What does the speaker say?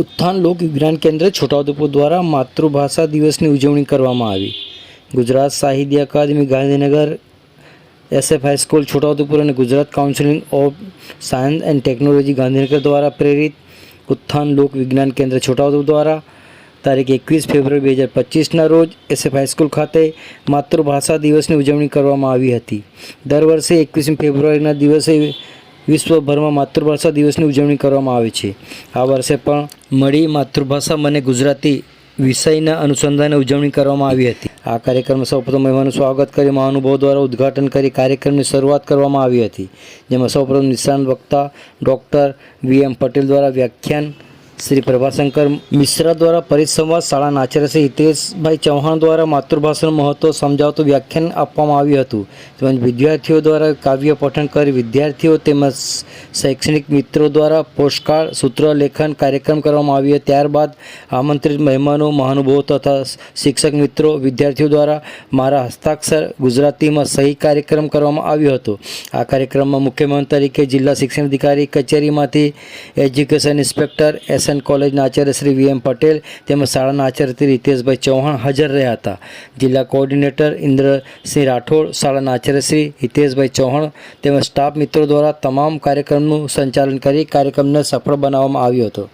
ઉત્થાન લોક વિજ્ઞાન કેન્દ્ર છોટાઉદેપુર દ્વારા માતૃભાષા દિવસની ઉજવણી કરવામાં આવી. Gujarat Sahitya Akademi Gandhinagar SF high school Chhota Udepur અને Gujarat counselling of science and technology Gandhinagar દ્વારા પ્રેરિત ઉત્થાન લોક વિજ્ઞાન કેન્દ્ર છોટાઉદેપુર દ્વારા તારીખ એકવીસ ફેબ્રુઆરી બે હજાર પચીસના રોજ એસએફ હાઈસ્કૂલ ખાતે માતૃભાષા દિવસની ઉજવણી કરવામાં આવી હતી. દર વર્ષે એકવીસમી ફેબ્રુઆરીના દિવસે વિશ્વભરમાં માતૃભાષા દિવસની ઉજવણી કરવામાં આવે છે. આ વર્ષે પણ મળી માતૃભાષા મને ગુજરાતી વિષયના અનુસંધાને ઉજવણી કરવામાં આવી હતી. આ કાર્યક્રમમાં સૌપ્રથમ મહેમાનનું સ્વાગત કરી મહાનુભાવો દ્વારા ઉદ્ઘાટન કરી કાર્યક્રમની શરૂઆત કરવામાં આવી હતી. જેમાં સૌપ્રથમ નિષ્ણાંત વક્તા ડૉક્ટર વી એમ પટેલ દ્વારા વ્યાખ્યાન શ્રી પ્રભાશંકર મિશ્રા દ્વારા પરિસંવાદ શાળાના આચાર્ય શ્રી હિતેશભાઈ ચૌહાણ દ્વારા માતૃભાષાનું મહત્ત્વ સમજાવતું વ્યાખ્યાન આપવામાં આવ્યું હતું. તેમજ વિદ્યાર્થીઓ દ્વારા કાવ્ય પઠન કરી વિદ્યાર્થીઓ તેમજ શૈક્ષણિક મિત્રો દ્વારા પોસ્ટકાર્ડ સૂત્ર, લેખન કાર્યક્રમ કરવામાં આવ્યો. ત્યારબાદ આમંત્રિત મહેમાનો, મહાનુભાવો તથા શિક્ષક મિત્રો, વિદ્યાર્થીઓ દ્વારા મારા હસ્તાક્ષર ગુજરાતીમાં સહી કાર્યક્રમ કરવામાં આવ્યો હતો. આ કાર્યક્રમમાં મુખ્યમંત્રી તરીકે જિલ્લા શિક્ષણ અધિકારી કચેરીમાંથી એજ્યુકેશન ઇન્સ્પેક્ટર એસએન કોલેજના આચાર્ય શ્રી વી પટેલ તેમજ શાળાના આચાર્ય શ્રી રિતેશભાઈ ચૌહાણ હાજર રહ્યા હતા. જિલ્લા કોઓર્ડિનેટર ઇન્દ્રસિંહ રાઠોડ, શાળાના આચાર્ય શ્રી હિતેશભાઈ ચૌહાણ તેમજ સ્ટાફ મિત્રો દ્વારા તમામ કાર્યક્રમનું સંચાલન કરી કાર્યક્રમને સફળ બનાવવામાં આવ્યો હતો.